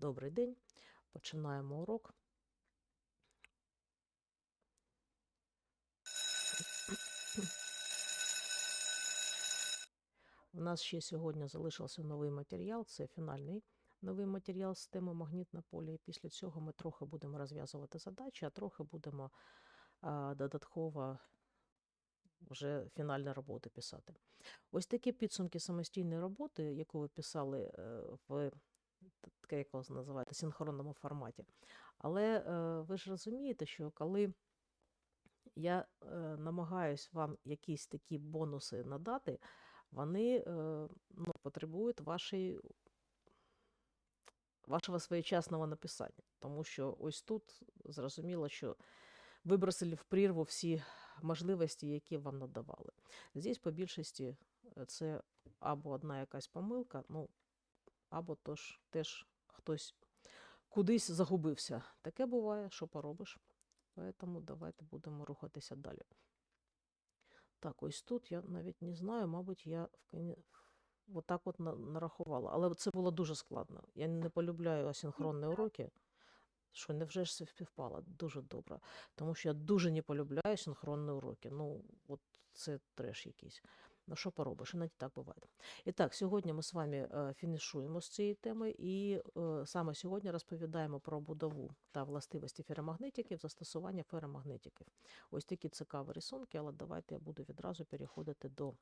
Добрий день. Починаємо урок. У нас ще сьогодні залишився новий матеріал. Це фінальний новий матеріал з теми магнітне поле. І після цього ми трохи будемо розв'язувати задачі, а трохи будемо а, додатково вже фінальні роботи писати. Ось такі підсумки самостійної роботи, яку ви писали е, в таке, як вас називаєте, синхронному форматі. Але е, ви ж розумієте, що коли я е, намагаюсь вам якісь такі бонуси надати, вони е, ну, потребують вашої, вашого своєчасного написання. Тому що ось тут зрозуміло, що вибросили в прірву всі можливості, які вам надавали. Здесь, по більшості, е, це або одна якась помилка, ну, або тож, теж хтось кудись загубився. Таке буває, що поробиш. Тому давайте будемо рухатися далі. Так, ось тут я навіть не знаю, мабуть, я в отак от нарахувала. Але це було дуже складно. Я не полюбляю асинхронні уроки. Що невже ж це співпало? Дуже добре. Тому що я дуже не полюбляю синхронні уроки. Ну, от це треш якийсь. Ну, що поробиш, іноді так буває. І так, сьогодні ми з вами е, фінішуємо з цієї теми, і е, саме сьогодні розповідаємо про будову та властивості феромагнетиків, застосування феромагнетиків. Ось такі цікаві рисунки, але давайте я буду відразу переходити до е,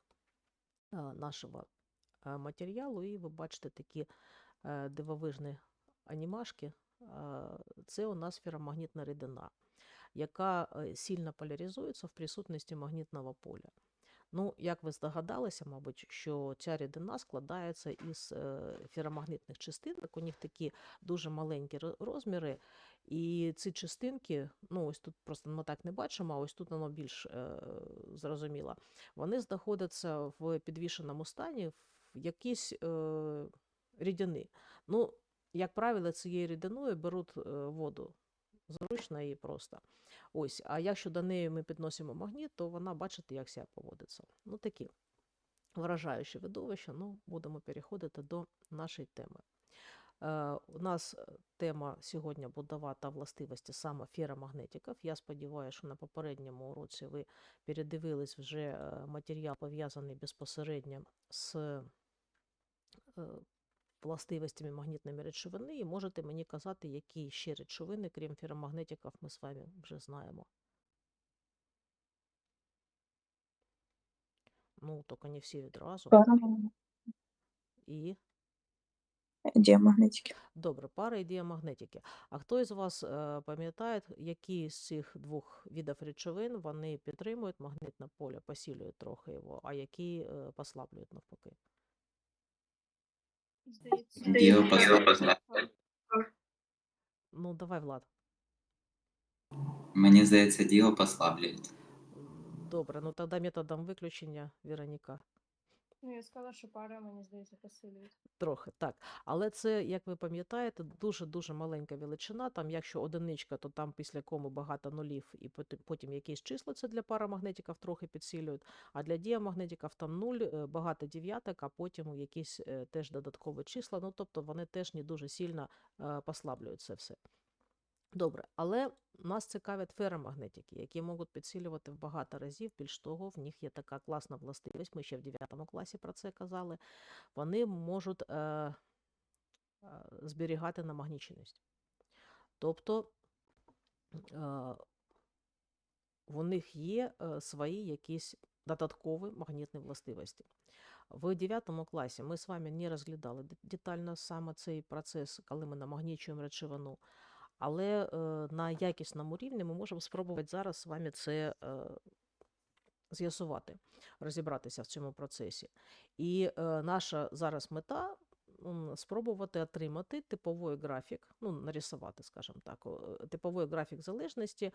нашого матеріалу, і ви бачите такі дивовижні анімашки. Це у нас феромагнітна рідина, яка сильно поляризується в присутності магнітного поля. Ну, як ви здогадалися, мабуть, що ця рідина складається із е, феромагнітних частинок. У них такі дуже маленькі розміри. І ці частинки, ну ось тут просто ми так не бачимо, а ось тут воно більш е, зрозуміло. Вони знаходяться в підвішеному стані в якійсь е, рідини. Ну, як правило, цією рідиною беруть е, воду. Зручно і просто. Ось, а якщо до неї ми підносимо магніт, то вона бачите, як себе поводиться. Ну, такі вражаючі видовища. Ну, будемо переходити до нашої теми. Е, у нас е, тема сьогодні будова та властивості саме феромагнетиків. Я сподіваюся, що на попередньому уроці ви передивились вже е, матеріал, пов'язаний безпосередньо з властивостями магнітної речовини, і можете мені казати, які ще речовини, крім феромагнетиків, ми з вами вже знаємо. Ну, тільки не всі відразу. І Диамагнетики. добре, пара і діамагнетики. А хто із вас е, пам'ятає, які з цих двох видів речовин вони підтримують магнітне поле, посилюють трохи його, а які е, послаблюють навпаки? Діапазон. Ну, давай, Влад. Мені здається, діло послаблюють. М, Добре, ну тоді методом виключення, Вероніка. Ну, я сказала, що пара, мені здається, посилюють. Трохи, так. Але це, як ви пам'ятаєте, дуже-дуже маленька величина. Там, якщо одиничка, то там після коми багато нулів, і потім якісь числа це для парамагнетиків трохи підсилюють. А для діамагнетиків там нуль, е, багато дев'яток, а потім якісь е, теж додаткові числа. Ну, тобто вони теж не дуже сильно е, послаблюють це все. Добре, але нас цікавлять феромагнетики, які можуть підсилювати в багато разів. Більш того, в них є така класна властивість. Ми ще в 9 класі про це казали. Вони можуть е, е, зберігати намагніченість. Тобто е, у них є е, свої якісь додаткові магнітні властивості. В 9 класі ми з вами не розглядали детально саме цей процес, коли ми намагнічуємо речовину. Але е, на якісному рівні ми можемо спробувати зараз з вами це е, з'ясувати, розібратися в цьому процесі. І е, наша зараз мета спробувати отримати типовий графік, ну, нарисувати, скажімо так, типовий графік залежності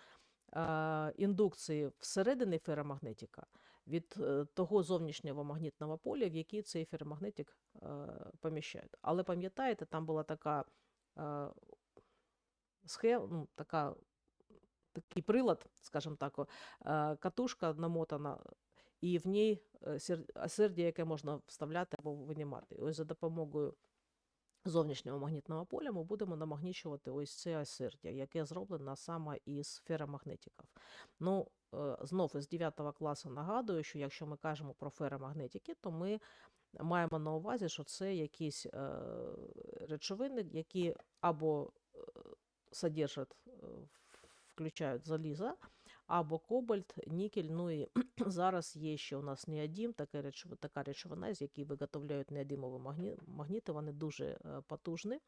індукції всередині феромагнетика від того зовнішнього магнітного поля, в який цей феромагнетик поміщають. Але пам'ятаєте, там була така схема, ну, така, такий прилад, скажімо так, е, катушка намотана, і в ній е, осердя, яке можна вставляти або винімати. Ось за допомогою зовнішнього магнітного поля ми будемо намагнічувати ось це осердя, яке зроблено саме із феромагнетиків. Ну, е, знов із 9 класу нагадую, що якщо ми кажемо про феромагнетики, то ми маємо на увазі, що це якісь е, речовини, які або содержать, е, включають залізо, або кобальт, нікель. Ну і зараз є ще у нас неодім, така речовина, така речовина, з якої виготовляють неодимові магні- магніти, вони дуже е, потужні.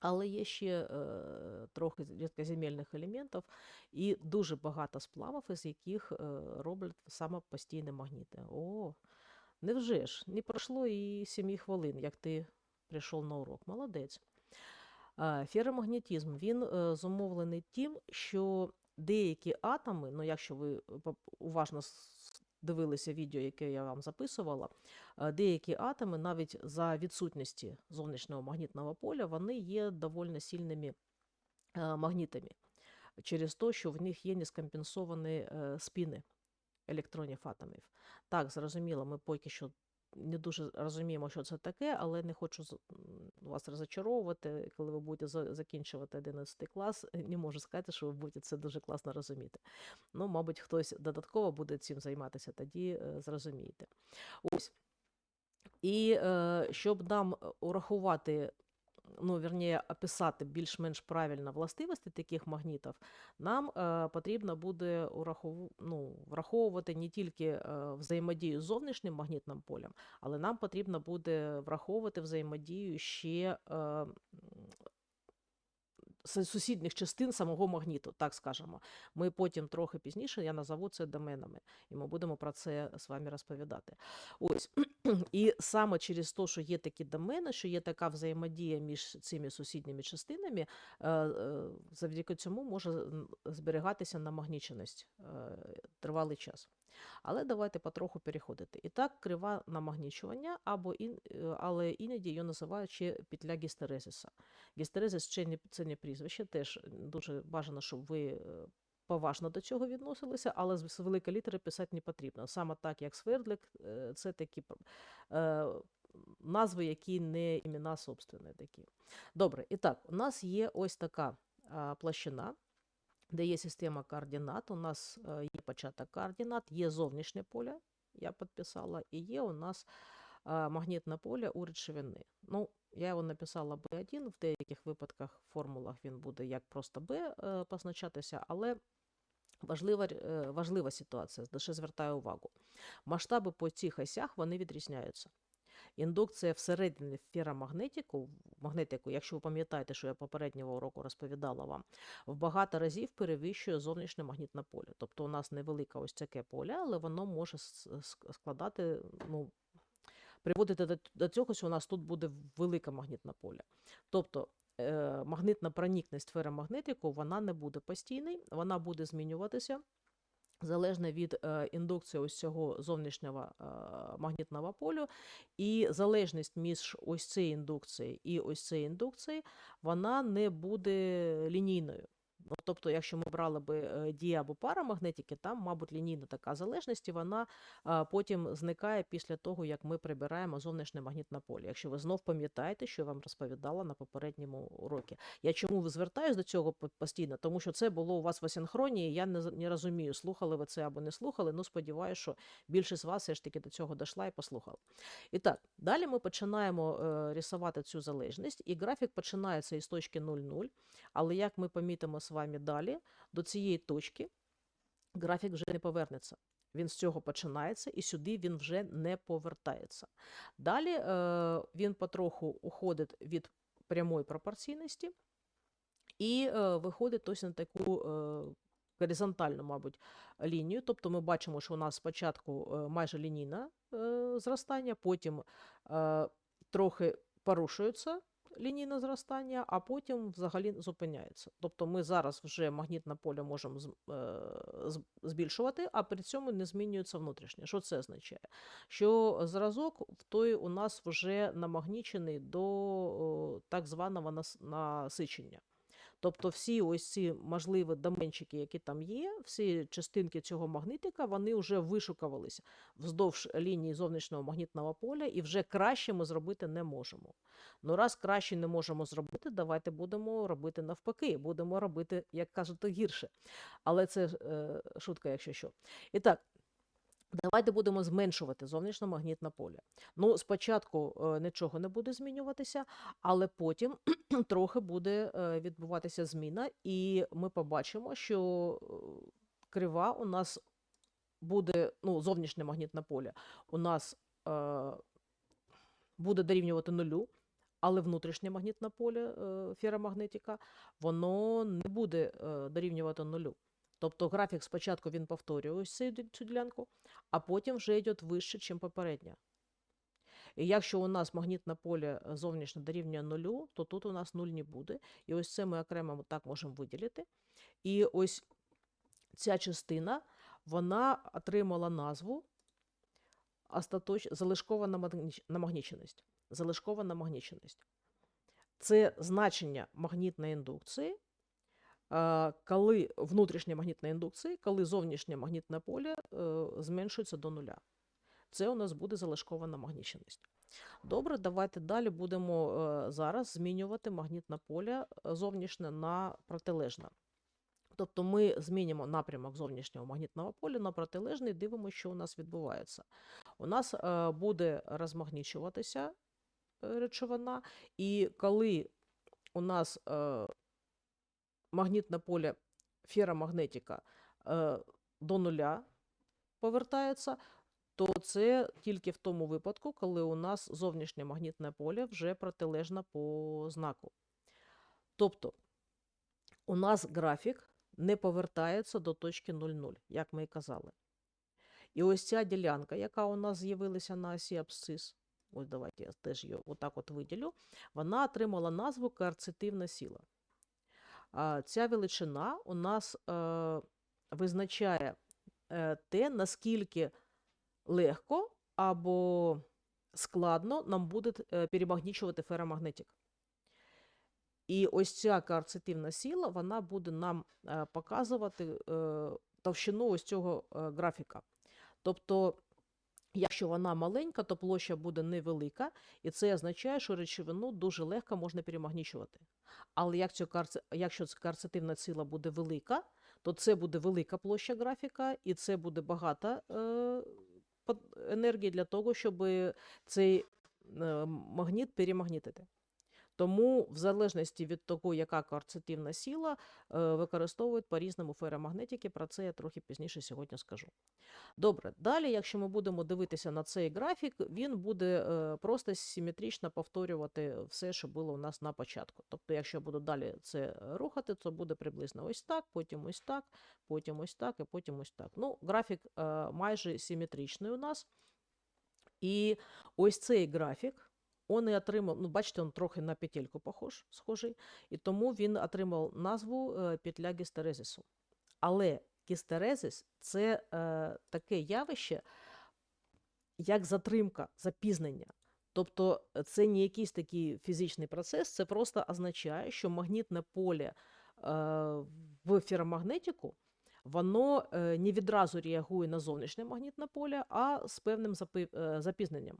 Але є ще е, трохи рідкоземельних елементів і дуже багато сплавів, із яких е, роблять саме постійні магніти. О, невже ж, не пройшло і 7 хвилин, як ти прийшов на урок. Молодець. Е, він е, зумовлений тим, що деякі атоми, ну якщо ви уважно дивилися відео, яке я вам записувала, е, деякі атоми навіть за відсутності зовнішнього магнітного поля вони є доволі сильними е, магнітами через те, що в них є нескомпенсовані е, спіни електронів атомів. Так, зрозуміло, ми поки що не дуже розуміємо, що це таке, але не хочу вас розочаровувати, коли ви будете закінчувати 11 клас. Не можу сказати, що ви будете це дуже класно розуміти. Ну, мабуть, хтось додатково буде цим займатися, тоді е, зрозумієте. Ось. І е, щоб нам е, урахувати, ну, вірніше, описати більш-менш правильно властивості таких магнітів, нам е, потрібно буде ну, враховувати не тільки е, взаємодію з зовнішнім магнітним полем, але нам потрібно буде враховувати взаємодію ще с- сусідніх частин самого магніту, так скажемо. Ми потім трохи пізніше я назову це доменами, і ми будемо про це з вами розповідати. Ось і саме через те, що є такі домени, що є така взаємодія між цими сусідніми частинами, е, е, завдяки цьому може зберігатися намагніченість е, тривалий час. Але давайте потроху переходити. І так, крива намагнічування, або ін, е, але іноді її називають ще петля гістерезиса. Гістерезис це не, це не прізвище, теж дуже бажано, щоб ви е, поважно до цього відносилися, але з великої літери писати не потрібно. Саме так, як Свердлик, е, це такі е, назви, які не імена собственні такі. Добре, і так, у нас є ось така площина, де є система координат. У нас е, є початок координат, є зовнішнє поле, я підписала, і є у нас магнітне поле у речовини. Ну, я його написала B1, в деяких випадках формулах він буде як просто B е, позначатися, але важлива, е, важлива ситуація, лише звертаю увагу. Масштаби по цих осях вони відрізняються. Індукція всередині феромагнетику, магнетику, якщо ви пам'ятаєте, що я попереднього уроку розповідала вам, в багато разів перевищує зовнішнє магнітне поле. Тобто у нас невелике ось таке поле, але воно може складати, ну, приводити до, цього, що у нас тут буде велике магнітне поле. Тобто е, магнитна проникність феромагнетику вона не буде постійною, вона буде змінюватися залежно від е, індукції ось цього зовнішнього е, магнітного полю, і залежність між ось цією індукцією і ось цією індукцією, вона не буде лінійною. Тобто, якщо ми брали би е, дії або парамагнетики, там, мабуть, лінійна така залежність, і вона потім зникає після того, як ми прибираємо зовнішнє магнітне поле. Якщо ви знов пам'ятаєте, що я вам розповідала на попередньому уроці. Я чому звертаюсь до цього постійно? Тому що це було у вас в асинхроні, і я не, не розумію, слухали ви це або не слухали. Ну, сподіваюся, що більшість з вас все ж таки до цього дійшла і послухала. І так, далі ми починаємо е, рисувати цю залежність, і графік починається із точки 0,0, але як ми помітимо з вами далі, до цієї точки графік вже не повернеться. Він з цього починається, і сюди він вже не повертається. Далі е, він потроху уходить від прямої пропорційності і е, виходить ось на таку е, горизонтальну, мабуть, лінію. Тобто ми бачимо, що у нас спочатку е, майже лінійне е, зростання, потім е, трохи порушується лінійне зростання, а потім взагалі зупиняється. Тобто ми зараз вже магнітне поле можемо е, збільшувати, а при цьому не змінюється внутрішнє. Що це означає? Що зразок в той у нас вже намагнічений до так званого насичення. Тобто всі ось ці можливі доменчики, які там є, всі частинки цього магнитика, вони вже вишукувалися вздовж лінії зовнішнього магнітного поля, і вже краще ми зробити не можемо. Ну, раз краще не можемо зробити, давайте будемо робити навпаки, будемо робити, як кажуть, гірше. Але це е, шутка, якщо що. І так, давайте будемо зменшувати зовнішньомагнітне поле. Ну, спочатку е, нічого не буде змінюватися, але потім трохи буде е, відбуватися зміна, і ми побачимо, що е, крива у нас буде, ну, зовнішнє магнітне поле у нас е, буде дорівнювати нулю, але внутрішнє магнітне поле е, феромагнетика, воно не буде дорівнювати нулю. Тобто графік спочатку він повторює ось цю, ділянку, а потім вже йде вище, ніж попередня. І якщо у нас магнітне поле е, зовнішнє дорівнює нулю, то тут у нас нуль не буде. І ось це ми окремо так можемо виділити. І ось ця частина, вона отримала назву остаточ... залишкова намагніченість. Залишкова намагніченість. Це значення магнітної індукції, коли внутрішня магнітна індукція, коли зовнішнє магнітне поле е, зменшується до нуля. Це у нас буде залишкова намагніченість. Добре, давайте далі будемо е, зараз змінювати магнітне поле е, зовнішнє на протилежне. Тобто ми змінимо напрямок зовнішнього магнітного поля на протилежний, дивимося, що у нас відбувається. У нас е, буде розмагнічуватися е, речовина, і коли у нас е, магнітне поле феромагнетика е, до нуля повертається, то це тільки в тому випадку, коли у нас зовнішнє магнітне поле вже протилежне по знаку. Тобто у нас графік не повертається до точки 0,0, як ми і казали. І ось ця ділянка, яка у нас з'явилася на осі абсцис, ось давайте я теж її отак от виділю, вона отримала назву коерцитивна сила. Ця величина у нас е, визначає е, те, наскільки легко або складно нам буде е, перемагнічувати феромагнетик. І ось ця коерцитивна сила, вона буде нам показувати товщину ось цього графіка. Тобто, якщо вона маленька, то площа буде невелика, і це означає, що речовину дуже легко можна перемагнічувати. Але якщо ця карцитивна сила буде велика, то це буде велика площа графіка, і це буде багато е, енергії для того, щоб цей е, магніт перемагнітити. Тому, в залежності від того, яка коерцитивна сила, е, використовують по-різному феромагнетики. Про це я трохи пізніше сьогодні скажу. Добре, далі, якщо ми будемо дивитися на цей графік, він буде е, просто симетрично повторювати все, що було у нас на початку. Тобто, якщо я буду далі це рухати, то буде приблизно ось так, потім ось так, потім ось так і потім ось так. Ну, графік е, майже симетричний у нас. І ось цей графік, он і отримав, ну, бачите, він трохи на петельку похож, схожий, і тому він отримав назву е, петля гістерезису. Але гістерезис – це е, таке явище, як затримка, запізнення. Тобто це не якийсь такий фізичний процес, це просто означає, що магнітне поле е, в феромагнетику воно е, не відразу реагує на зовнішнє магнітне поле, а з певним е, запізненням.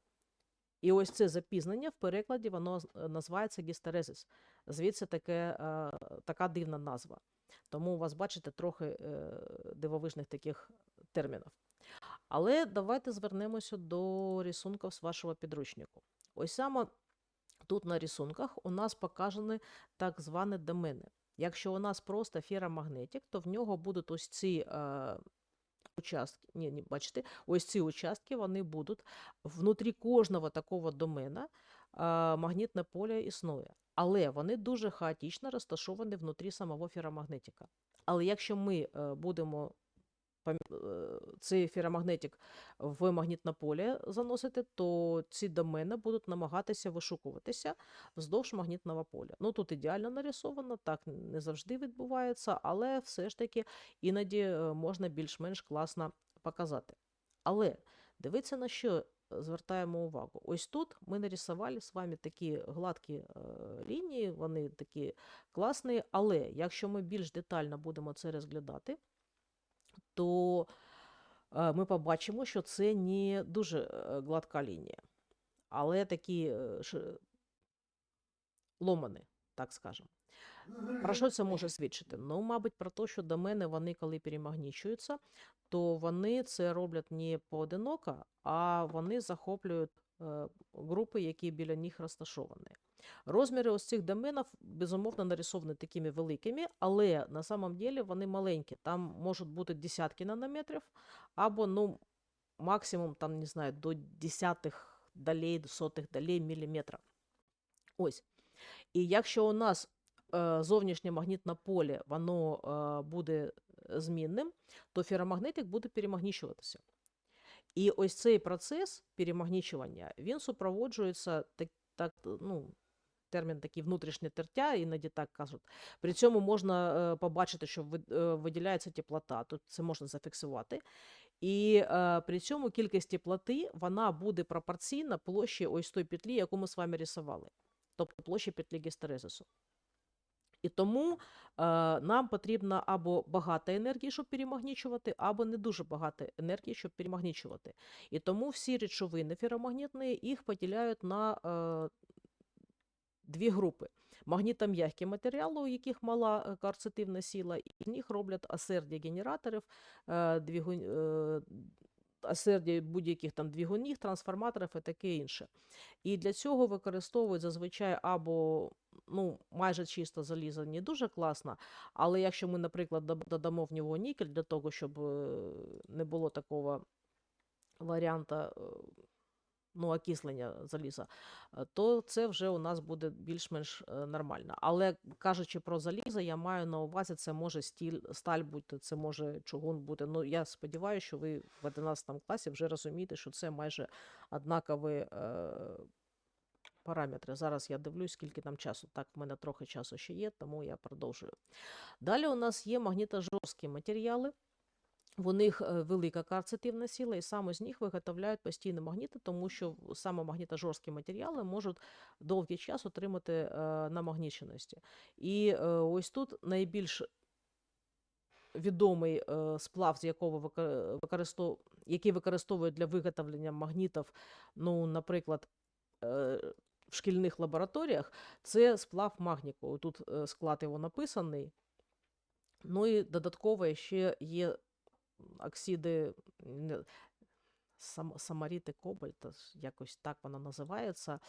І ось це запізнення в перекладі воно е, називається гістерезис. Звідси таке, е, така дивна назва. Тому у вас, бачите, трохи е, дивовижних таких термінів. Але давайте звернемося до рисунків з вашого підручнику. Ось саме тут на рисунках у нас показані так звані домени. Якщо у нас просто феромагнетик, то в нього будуть ось ці участки. Ні, ні, бачите, ось ці участки вони будуть внутрі кожного такого домена магнітне поле існує. Але вони дуже хаотично розташовані внутрі самого феромагнетика. Але якщо ми е, будемо цей феромагнетик в магнітне поле заносити, то ці домени будуть намагатися вишукуватися вздовж магнітного поля. Ну тут ідеально нарисовано, так не завжди відбувається, але все ж таки іноді е, можна більш-менш класно показати. Але дивіться на що е, звертаємо увагу. Ось тут ми нарисували з вами такі гладкі е, лінії, вони такі класні, але якщо ми більш детально будемо це розглядати, то е, ми побачимо, що це не дуже е, гладка лінія, але такі ш- ломані, так скажемо. Про що це може свідчити? Ну, мабуть, про те, що до мене вони, коли перемагнічуються, то вони це роблять не поодиноко, а вони захоплюють групи, які біля них розташовані. Розміри ось цих доменів, безумовно, нарисовані такими великими, але на самом деле вони маленькі. Там можуть бути десятки нанометрів, або ну, максимум, там, не знаю, до десятих долей, до сотих долей міліметра. Ось. І якщо у нас е, зовнішнє магнітне поле воно е, буде змінним, то феромагнетик буде перемагнічуватися. І ось цей процес перемагнічування, він супроводжується так, так, ну, термін такий внутрішнє тертя, іноді так кажуть. При цьому можна е, побачити, що е, виділяється теплота, тут це можна зафіксувати. І е, при цьому кількість теплоти вона буде пропорційна площі ось той петлі, яку ми з вами рисували, тобто площі петлі гістерезису. І тому е, нам потрібно або багато енергії, щоб перемагнічувати, або не дуже багато енергії, щоб перемагнічувати. І тому всі речовини феромагнітні їх поділяють на дві групи. Магнітом'які матеріали, у яких мала е, коерцитивна сила, і з них роблять асердії генераторів, е, е, будь-яких там двигунів, трансформаторів і таке інше. І для цього використовують зазвичай або ну, майже чисто залізо не дуже класно, але якщо ми, наприклад, додамо в нього нікель для того, щоб не було такого варіанта ну, окислення заліза, е, то це вже у нас буде більш-менш е, нормально. Але кажучи про залізо, я маю на увазі, це може стіль, сталь бути, це може чугун бути. Ну, я сподіваюся, що ви в 11 класі вже розумієте, що це майже однакові е, параметри. Зараз я дивлюсь, скільки там часу. Так, в мене трохи часу ще є, тому я продовжую. Далі у нас є магнітожорсткі матеріали. В них е, велика карцитивна сила, і саме з них виготовляють постійні магніти, тому що саме магнітожорсткі матеріали можуть довгий час отримати е, намагніченості. І е, ось тут найбільш відомий сплав, з якого використов... який використовують для виготовлення магнітів, ну, наприклад, в шкільних лабораторіях, це сплав магніку. Тут склад його написаний. Ну і додатково ще є оксиди самаріти кобальта, якось так воно називається.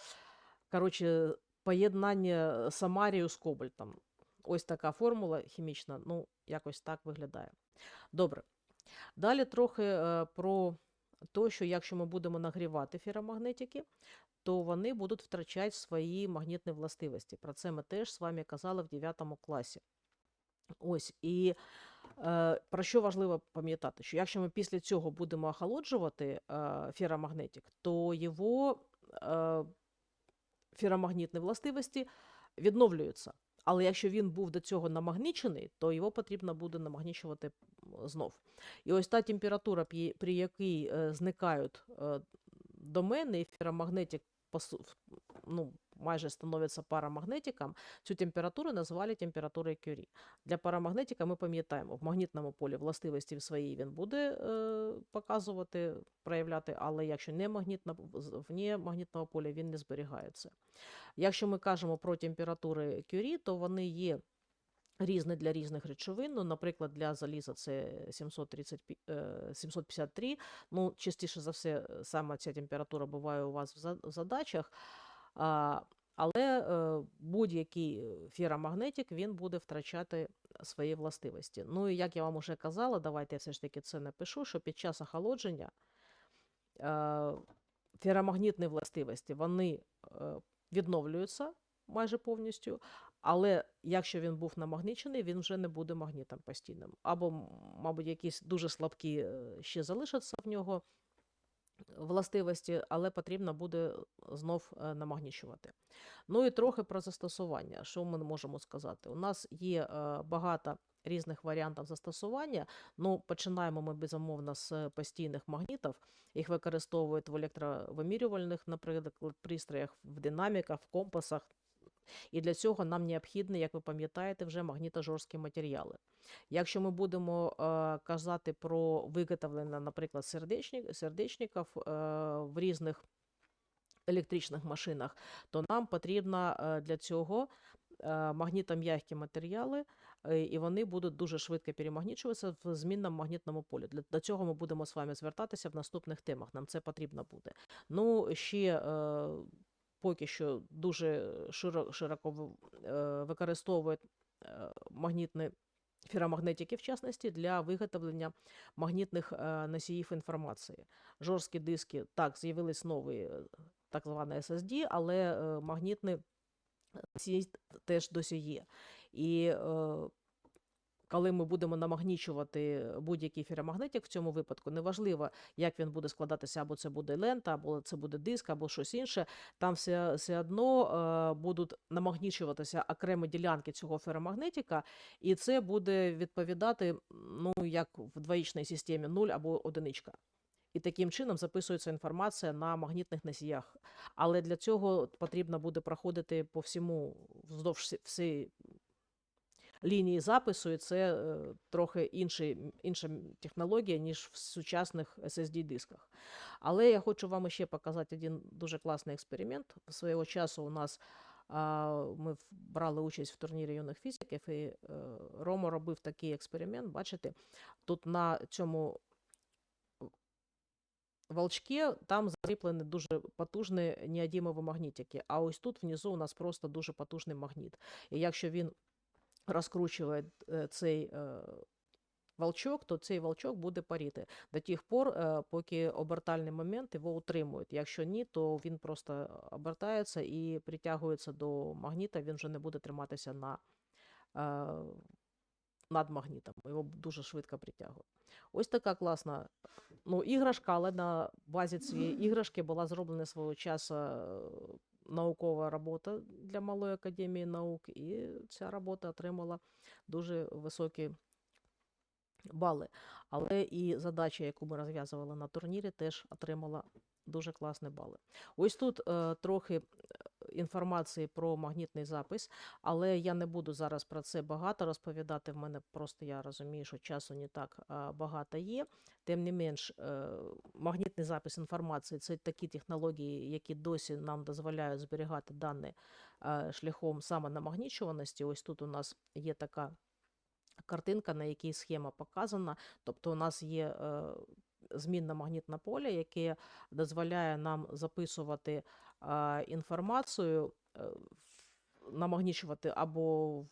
Коротше, поєднання самарію з кобальтом. Ось така формула хімічна, ну, якось так виглядає. Добре. Далі трохи е, про те, що якщо ми будемо нагрівати феромагнетики, то вони будуть втрачати свої магнітні властивості. Про це ми теж з вами казали в 9 класі. Ось і про що важливо пам'ятати, що якщо ми після цього будемо охолоджувати е, феромагнетик, то його е, феромагнітні властивості відновлюються. Але якщо він був до цього намагнічений, то його потрібно буде намагнічувати знов. І ось та температура, при якій е, зникають е, домени, і феромагнетик ну, майже становиться парамагнетиком, цю температуру назвали температурою Кюрі. Для парамагнетика ми пам'ятаємо, в магнітному полі властивості свої він буде е, показувати, проявляти, але якщо не магнітна, вне магнітного поля він не зберігається. Якщо ми кажемо про температури Кюрі, то вони є різні для різних речовин. Ну, наприклад, для заліза це 730, е, 753. Ну, частіше за все, е, саме ця температура буває у вас в задачах. Але е, будь-який е, феромагнетик він буде втрачати свої властивості. Ну і як я вам уже казала, давайте я все ж таки це напишу, що під час охолодження е, феромагнітні властивості вони відновлюються майже повністю, але якщо він був намагничений, він вже не буде магнітом постійним. Або, мабуть, якісь дуже слабкі ще залишаться в нього властивості, але потрібно буде знов е, намагнічувати. Ну і трохи про застосування. Що ми можемо сказати? У нас є е, багато різних варіантів застосування. Ну, починаємо ми безумовно з постійних магнітів. Їх використовують в електровимірювальних, наприклад, пристроях, в динаміках, в компасах. І для цього нам необхідні, як ви пам'ятаєте, вже магнітожорсткі матеріали. Якщо ми будемо е, казати про виготовлення, наприклад, сердечник, сердечників е, в різних електричних машинах, то нам потрібно е, для цього магнітом'які матеріали, і вони будуть дуже швидко перемагнічуватися в змінному магнітному полі. До цього ми будемо з вами звертатися в наступних темах. Нам це потрібно буде. Ну, ще поки що дуже широко е, використовують е, магнітні феромагнетики, в частності, для виготовлення магнітних е, носіїв інформації. Жорсткі диски, так, з'явились нові, так звані SSD, але магнітні носії теж досі є. І коли ми будемо намагнічувати будь-який феромагнетик в цьому випадку, неважливо, як він буде складатися, або це буде лента, або це буде диск, або щось інше, там все, все одно е, будуть намагнічуватися окремі ділянки цього феромагнетика, і це буде відповідати, ну, як в двоїчній системі 0 або одиничка. І таким чином записується інформація на магнітних носіях. Але для цього потрібно буде проходити по всьому вздовж всі- лінії запису, і це е, трохи інший, інша технологія, ніж в сучасних SSD-дисках. Але я хочу вам ще показати один дуже класний експеримент. Свого часу у нас ми брали участь в турнірі юних фізиків, і е, Рома робив такий експеримент. Бачите, тут на цьому волчке там закріплені дуже потужні неодімові магнітики. А ось тут внизу у нас просто дуже потужний магніт. І якщо він розкручує е, цей е, волчок, то цей волчок буде паріти до тих пор, е, поки обертальний момент його утримують. Якщо ні, то він просто обертається і притягується до магніта, він вже не буде триматися на е, над магнітом. Його дуже швидко притягує. Ось така класна ну, іграшка, але на базі цієї іграшки була зроблена свого часу наукова робота для Малої академії наук, і ця робота отримала дуже високі бали. Але і задача, яку ми розв'язували на турнірі, теж отримала дуже класні бали. Ось тут е, трохи інформації про магнітний запис, але я не буду зараз про це багато розповідати. В мене просто я розумію, що часу не так багато є. Тим не менш, е, магнітний запис інформації це такі технології, які досі нам дозволяють зберігати дані е, шляхом самонамагнічуваності. Ось тут у нас є така картинка, на якій схема показана. Тобто, у нас є е, змінне магнітне поле, яке дозволяє нам записувати е, інформацію, е, намагнічувати або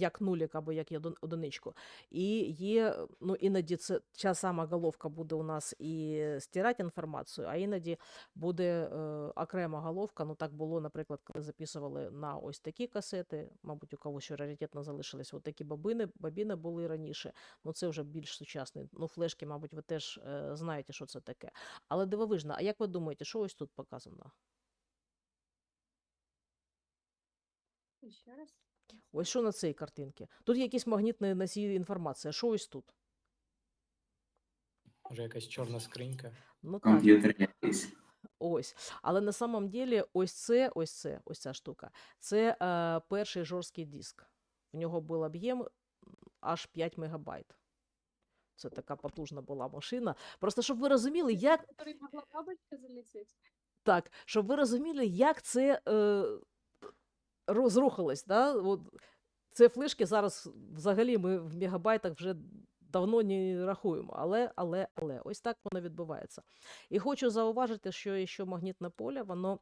як нулік, або як один- одиничку. І є, ну іноді це ця сама головка буде у нас і стирати інформацію, а іноді буде е, окрема головка. Ну так було, наприклад, коли записували на ось такі касети, мабуть, у когось ще раритетно залишились. От такі бобини, бобіни були раніше. Ну це вже більш сучасний. Ну, флешки, мабуть, ви теж е, знаєте, що це таке. Але дивовижно, а як ви думаєте, що ось тут показано? Ще раз. Ось що на цій картинці? Тут є якісь магнітні носії інформації. а Що ось тут? Може, якась чорна скринька. Ну так. Комп'ютер якийсь. Ось. Але на самом деле ось це, ось це, ось ця штука. Це е, перший жорсткий диск. В нього був об'єм аж 5 мегабайт. Це така потужна була машина. Просто щоб ви розуміли, як так, щоб ви розуміли, як це е, розрухалось. Да? От, це флешки зараз взагалі ми в мегабайтах вже давно не рахуємо. Але, але, але, ось так воно відбувається. І хочу зауважити, що ще магнітне поле, воно.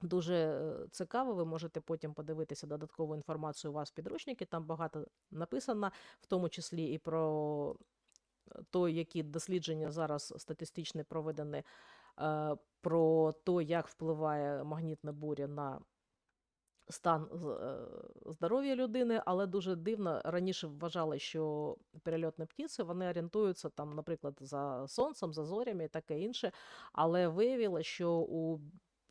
Дуже е, цікаво, ви можете потім подивитися додаткову інформацію у вас в підручники. Там багато написано, в тому числі і про то, які дослідження зараз статистичні проведені е, про те, як впливає магнітна буря на стан е, здоров'я людини, але дуже дивно раніше вважали, що перельотні птиці вони орієнтуються там, наприклад, за сонцем, за зорями і таке інше. Але виявилося, що у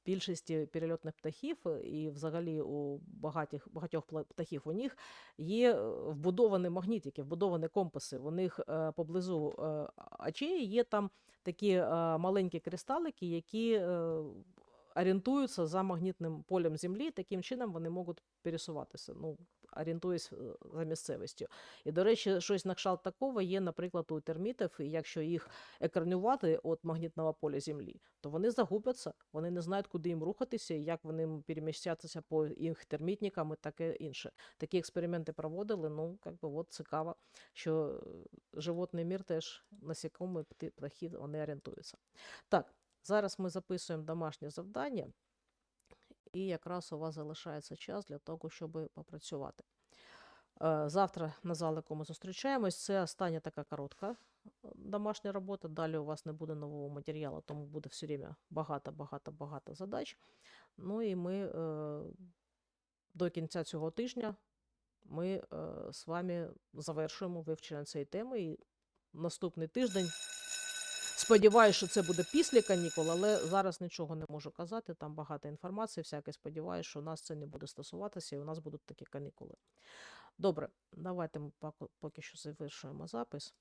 більшості перельотних птахів е, і взагалі у багатіх, багатьох птахів у них є е, вбудовані магнітики, вбудовані компаси. У них поблизу очей є там такі маленькі кристалики, які орієнтуються за магнітним полем Землі. Таким чином вони можуть пересуватися, ну, орієнтуясь е, за місцевістю. І, до речі, щось на кшталт такого є, наприклад, у термітів, і якщо їх екранювати від магнітного поля Землі, то вони загубляться, вони не знають, куди їм рухатися, як вони перемістятися по їх термітникам і таке інше. Такі експерименти проводили, ну, як би, от цікаво, що е, животний мір теж насікомі, птахи, вони орієнтуються. Так, зараз ми записуємо домашнє завдання, і якраз у вас залишається час для того, щоб попрацювати. Е, Завтра на залику ми зустрічаємось. Це остання така коротка е, домашня робота. Далі у вас не буде нового матеріалу, тому буде все время багато, багато, багато задач. Ну і ми е, до кінця цього тижня ми з вами завершуємо вивчення цієї теми. І наступний тиждень. Сподіваюся, що це буде після канікул, але зараз нічого не можу казати. Там багато інформації, всяке сподіваюся, що у нас це не буде стосуватися, і у нас будуть такі канікули. Добре, давайте ми поки- що завершуємо запис.